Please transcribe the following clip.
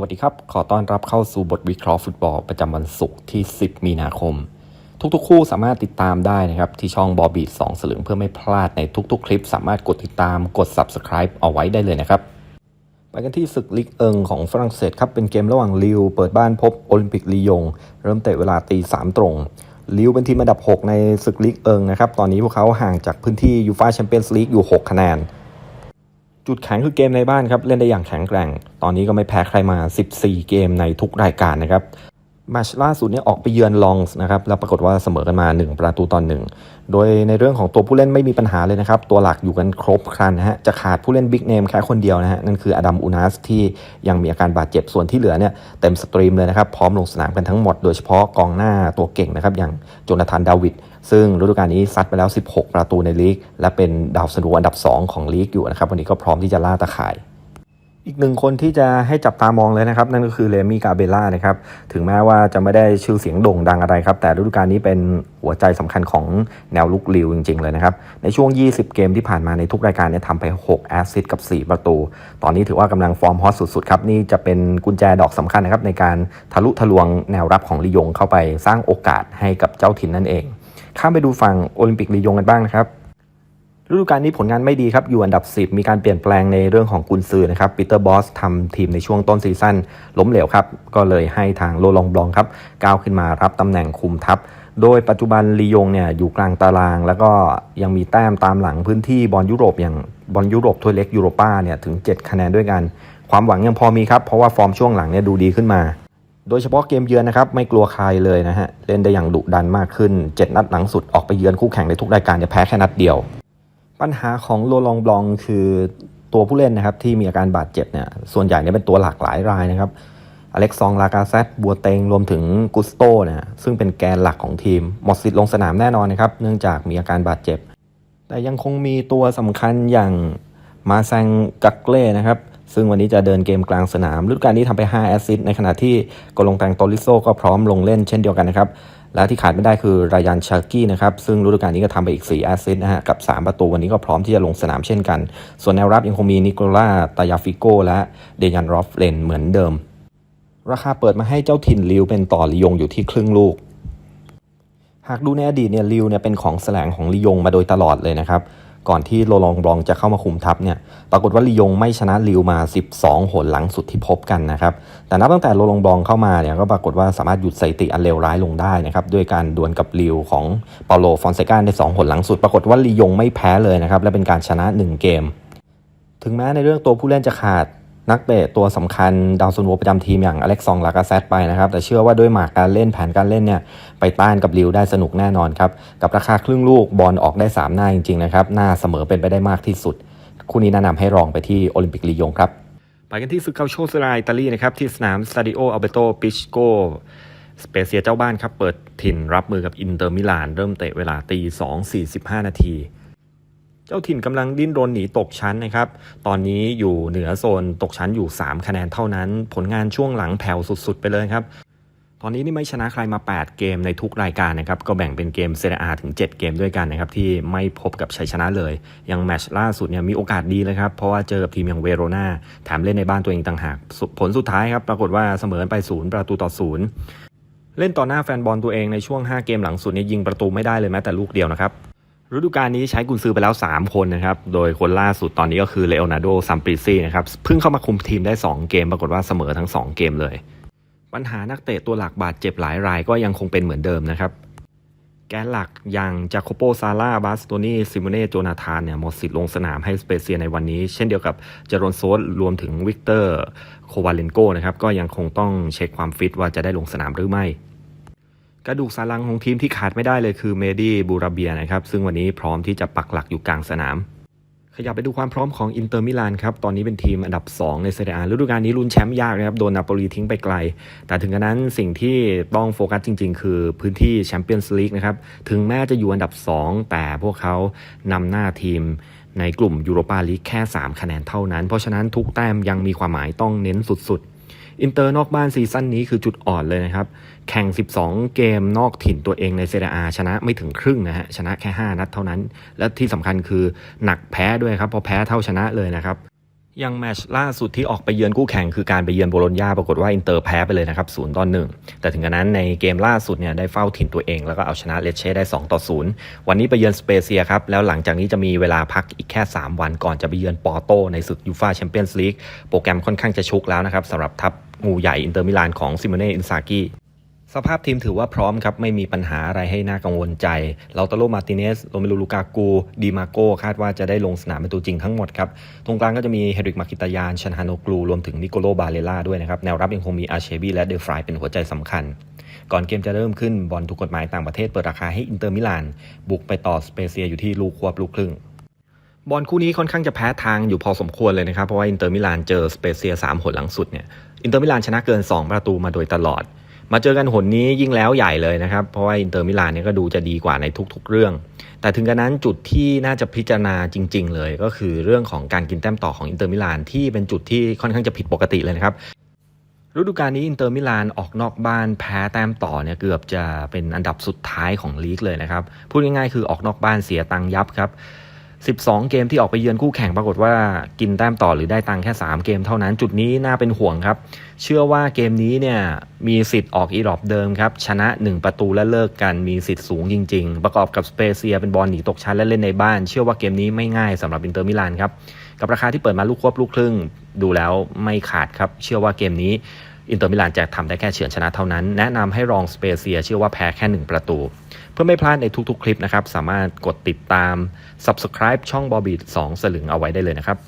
วัสดีครับ ขอต้อนรับเข้าสู่บทวิเคราะห์ฟุตบอลประจำวันศุกร์ที่ 10 มีนาคม ทุกๆ คู่สามารถติดตามได้นะครับ ที่ช่องบอบีด2สลึงเพื่อไม่พลาดในทุกๆ คลิป สามารถกดติดตามกด Subscribe เอาไว้ได้เลยนะครับ ไปกันที่ศึกลิกเอิงของฝรั่งเศสครับ เป็นเกมระหว่างลิวเปิดบ้านพบโอลิมปิกลียง เริ่มเตะเวลาตีสามตรงลิวเป็นทีมอันดับ 6 ในศึกลิกเอิงนะครับตอนนี้พวกเขาห่างจากพื้นที่ยูฟาแชมเปี้ยนส์ลีกอยู่ 6 คะแนน จุดแข็งคือเกมในบ้านครับเล่นได้อย่างแข็งแกร่ง ตอนนี้ก็ไม่แพ้ใครมา 14 เกมในทุกรายการนะครับมตช์ล่าสุดเนี่ยออกไปเยือนลองส์นะครับแล้วปรากฏว่าเสมอกันมา 1 ประตูต่อหนึ่งโดยในเรื่องของตัวผู้เล่นไม่มีปัญหาเลยนะครับ ตัวหลักอยู่กันครบครันนะฮะจะขาดผู้เล่นบิ๊กเนมแค่คนเดียวนะฮะนั่นคืออดัมอูนัสที่ยังมีอาการบาดเจ็บส่วนที่เหลือเนี่ยเต็มสตรีมเลยนะครับ พร้อมลงสนามกันทั้งหมดโดยเฉพาะกองหน้าตัวเก่งนะครับอย่างโจนาธานดาวิด ซึ่งฤดูกาลนี้ซัดไปแล้ว 16 ประตูในลีก และเป็นดาวซันโวอันดับ 2 ของลีกอยู่นะครับ วันนี้ก็พร้อมที่จะล่าตะข่ายอีกหนึ่งคนที่จะให้จับตามองเลยนะครับ นั่นก็คือเลมี่กาเบล่านะครับถึงแม้ว่าจะไม่ได้ชื่อเสียงโด่งดังอะไรครับ แต่ฤดูกาลนี้เป็นหัวใจสำคัญของแนวลุกลิวจริง ๆ เลยนะครับ ในช่วง 20 เกมที่ผ่านมาในทุกรายการเนี่ยทำไป 6 แอสซิสต์กับ 4 ประตู ตอนนี้ถือว่ากำลังฟอร์มฮอตสุด ๆ ครับ นี่จะเป็นกุญแจดอกสำคัญนะครับในการทะลุทะลวงแนวรับของลียงเข้าไปสร้างโอกาสให้กับเจ้าถิ่นนั่นเอง ข้ามไปดูฝั่งโอลิมปิกลียงกันบ้างนะครับฤดูกาลนี้ผลงานไม่ดีครับ อยู่อันดับ 10 มีการเปลี่ยนแปลงในเรื่องของกุนซือนะครับปีเตอร์บอสทำทีมในช่วงต้นซีซั่นล้มเหลวครับ ก็เลยให้ทางโลลองบลองครับ ก้าวขึ้นมารับตำแหน่งคุมทัพ โดยปัจจุบันลียงเนี่ยอยู่กลางตาราง แล้วก็ยังมีแต้มตามหลังพื้นที่บอลยุโรปอย่างบอลยุโรปถ้วยเล็กยูโรป้าเนี่ยถึง 7 คะแนนด้วยกัน ความหวังยังพอมีครับเพราะว่าฟอร์มช่วงหลังเนี่ยดูดีขึ้นมา โดยเฉพาะเกมเยือนนะครับไม่กลัวใครเลยนะฮะเล่นได้อย่างดุดันมากขึ้น 7 นัดหลังสุดออกไปเยือนคู่แข่งในทุกรายการเนี่ยแพ้แค่นัดเดียว ปัญหาของโลลองบลองคือตัวผู้เล่นนะครับที่มีอาการบาดเจ็บเนี่ยส่วนใหญ่เนี่ยเป็นตัวหลากหลายรายนะครับอเล็กซองลากาเซตบัวเตงรวมถึงกุสโตเนี่ยซึ่งเป็นแกนหลักของทีม หมดสิทธิ์ลงสนามแน่นอนนะครับเนื่องจากมีอาการบาดเจ็บ แต่ยังคงมีตัวสำคัญอย่างมาแซงกักเล่นะครับ ซึ่งวันนี้จะเดินเกมกลางสนามฤดูกาลนี้ทำไป 5 แอสซิสต์ในขณะที่โกลงแตงโตลิโซก็พร้อมลงเล่นเช่นเดียวกันนะครับ และที่ขาดไม่ได้คือรายันชาร์กี้นะครับ ซึ่งฤดูกาลนี้ก็ทำไปอีก 4 แอสซิสต์นะฮะ กับ 3 ประตูวันนี้ก็พร้อมที่จะลงสนามเช่นกัน ส่วนแนวรับยังคงมีนิโคล่าตายาฟิโกและเดยันรอฟเลนเหมือนเดิม ราคาเปิดมาให้เจ้าถิ่นลิวเป็นต่อลียงอยู่ที่ครึ่งลูก หากดูในอดีตเนี่ยลิวเนี่ยเป็นของแสลงของลียงมาโดยตลอดเลยนะครับ ก่อนที่โลลองบลองจะเข้ามาคุมทัพเนี่ยปรากฏว่าลียงไม่ชนะลิวมา 12 หนหลังสุดที่พบกันนะครับแต่นับตั้งแต่โลลองบลองเข้ามาเนี่ยก็ปรากฏว่าสามารถหยุดสถิติอันเลวร้ายลงได้นะครับด้วยการดวลกับลิวของเปาโลฟอนเซกาใน 2 หนหลังสุด ปรากฏว่าลียงไม่แพ้เลยนะครับและเป็นการชนะ 1 เกม ถึงแม้ในเรื่องตัวผู้เล่นจะขาด นักเตะตัวสำคัญดาวซุนโวประจำทีมอย่างอเล็กซองลากาเซตไปนะครับ แต่เชื่อว่าด้วยหมากการเล่นแผนการเล่นเนี่ยไปต้านกับลิวได้สนุกแน่นอนครับ กับราคาครึ่งลูกบอลออกได้ 3 หน้าจริงๆนะครับ หน้าเสมอเป็นไปได้มากที่สุด คู่นี้แนะนำให้ลองไปที่โอลิมปิกลียงครับไปกันที่ซึกเกาโชสลาอิตาลีนะครับที่สนามสตาดิโออัลเบโตปิชโกสเปเซียเจ้าบ้านครับเปิดถิ่นรับมือกับอินเตอร์มิลานเริ่มเตะเวลาตี2 45 นาที เจ้าถิ่นกำลังดิ้นรนหนีตกชั้นนะครับ ตอนนี้อยู่เหนือโซนตกชั้นอยู่ 3 คะแนนเท่านั้น ผลงานช่วงหลังแผ่วสุดๆ ไปเลยครับ ตอนนี้นี่ไม่ชนะใครมา 8 เกมในทุกรายการนะครับ ก็แบ่งเป็นเกมเซเรียอาถึง 7 เกมด้วยกันนะครับ ที่ไม่พบกับชัยชนะเลยย่างแมตช์ล่าสุดเนี่ยมีโอกาสดีเลยครับ เพราะว่าเจอกับทีมอย่างเวโรนาแถมเล่นในบ้านตัวเองต่างหาก ผลสุดท้ายครับ ปรากฏว่าเสมอไปศูนย์ประตูต่อศูนย์เล่นต่อหน้าแฟนบอลตัวเองในช่วง 5 เกมหลังสุดเนี่ยยิงประตูไม่ได้เลยแม้แต่ลูกเดียวนะครับ ฤดูกาลนี้ใช้กุนซือไปแล้ว 3 คนนะครับ โดยคนล่าสุดตอนนี้ก็คือเลโอนาร์โดซัมปริซีนะครับ เพิ่งเข้ามาคุมทีมได้ 2 เกม ปรากฏว่าเสมอทั้ง 2 เกมเลย ปัญหานักเตะตัวหลักบาดเจ็บหลายรายก็ยังคงเป็นเหมือนเดิมนะครับ แกนหลักอย่างจาโคโปซาร่าบาสโตนีซิโมเน่โจนาธานเนี่ยหมดสิทธิ์ลงสนามให้สเปเซียในวันนี้ เช่นเดียวกับเจโรนโซสรวมถึงวิกเตอร์โควาเลนโกนะครับก็ยังคงต้องเช็คความฟิตว่าจะได้ลงสนามหรือไม่ กระดูกสันหลังของทีมที่ขาดไม่ได้เลยคือเมดี้บูราเบียนะครับ ซึ่งวันนี้พร้อมที่จะปักหลักอยู่กลางสนาม ขยับไปดูความพร้อมของอินเตอร์มิลานครับ ตอนนี้เป็นทีมอันดับ 2 ในเซเรียฤดูกาลนี้ลุ้นแชมป์ยากนะครับ โดนนาโปลีทิ้งไปไกล แต่ถึงกระนั้นสิ่งที่ต้องโฟกัสจริง ๆ คือพื้นที่แชมเปี้ยนส์ลีกนะครับ ถึงแม้จะอยู่อันดับ 2 แต่พวกเขานำหน้าทีมในกลุ่มยูโรปาลีกแค่ 3 คะแนนเท่านั้น เพราะฉะนั้นทุกแต้มยังมีความหมายต้องเน้นสุดๆ อินเตอร์นอกบ้านซีซั่นนี้คือจุดอ่อนเลยนะครับ แข่ง 12 เกมนอกถิ่นตัวเองในเซเรียอาชนะไม่ถึงครึ่งนะฮะ ชนะแค่ 5 นัดเท่านั้น และที่สำคัญคือหนักแพ้ด้วยครับ พอแพ้เท่าชนะเลยนะครับ ยังแมชล่าสุดที่ออกไปเยือนคู่แข่งคือการไปเยือนโบโลญญาปรากฏว่าอินเตอร์แพ้ไปเลยนะครับ0ต่อ1แต่ถึงกระนั้นในเกมล่าสุดเนี่ยได้เฝ้าถิ่นตัวเอง แล้วก็เอาชนะเลเช่ได้2ต่อ0วันนี้ไปเยือนสเปเซียครับแล้วหลังจากนี้จะมีเวลาพักอีกแค่ 3 วันก่อนจะไปเยือนปอร์โตในศึกยูฟาแชมเปี้ยนส์ลีกโปรแกรมค่อนข้างจะชุกแล้วนะครับสำหรับทัพงูใหญ่อินเตอร์มิลานของซิโมเน่อินซากิ สภาพทีมถือว่าพร้อมครับ ไม่มีปัญหาอะไรให้น่ากังวลใจเลาตาโลมาร์ติเนสโรเมลูลูกากูดีมาโกคาดว่าจะได้ลงสนามเป็นตัวจริงทั้งหมดครับ ตรงกลางก็จะมีเฮริกมาคิตายานชันฮานโนกลู รวมถึงนิโกโลบาเลล่าด้วยนะครับ แนวรับยังคงมีอาเชบีและเดฟรายเป็นหัวใจสำคัญ ก่อนเกมจะเริ่มขึ้นบอลถูกกฎหมายต่างประเทศเปิดราคาให้อินเตอร์มิลาน บุกไปต่อสเปเซียอยู่ที่ลูกควบลูกครึ่งบอลคู่นี้ค่อนข้างจะแพ้ทางอยู่พอสมควรเลยนะครับเพราะว่าอินเตอร์มิลานเจอสเปเซีย3หนหลังสุดเนี่ยอินเตอร์มิลานชนะเกิน 2 ประตูมาโดยตลอด มาเจอกันหนนี้ยิ่งแล้วใหญ่เลยนะครับ เพราะว่าอินเตอร์มิลานเนี่ยก็ดูจะดีกว่าในทุกๆเรื่อง แต่ถึงกระนั้นจุดที่น่าจะพิจารณาจริง ๆ เลยก็คือเรื่องของการกินแต้มต่อของอินเตอร์มิลานที่เป็นจุดที่ค่อนข้างจะผิดปกติเลยนะครับฤดูกาลนี้อินเตอร์มิลานออกนอกบ้านแพ้แต้มต่อเนี่ยเกือบจะเป็นอันดับสุดท้ายของลีกเลยนะครับ พูดง่ายๆคือออกนอกบ้านเสียตังยับครับ 12 เกมที่ออกไปเยือนคู่แข่งปรากฏว่ากินแต้มต่อหรือได้ตังค์แค่ 3 เกมเท่านั้นจุดนี้น่าเป็นห่วงครับ เชื่อว่าเกมนี้เนี่ยมีสิทธิ์ออกอีรอบเดิมครับ ชนะ 1 ประตูและเลิกกันมีสิทธิ์สูงจริง ๆ ประกอบกับสเปเซียเป็นบอลหนีตกชั้นและเล่นในบ้าน เชื่อว่าเกมนี้ไม่ง่ายสำหรับอินเตอร์มิลานครับกับราคาที่เปิดมาลูกควบลูกครึ่ง ดูแล้วไม่ขาดครับ เชื่อว่าเกมนี้ อินเตอร์มิลานจะทำได้แค่เฉือนชนะเท่านั้น แนะนำให้รองสเปเซียเชื่อว่าแพ้แค่ 1 ประตู เพื่อไม่พลาดในทุกๆ คลิปนะครับ สามารถกดติดตาม subscribe ช่องบอบบีด2สลึงเอาไว้ได้เลยนะครับ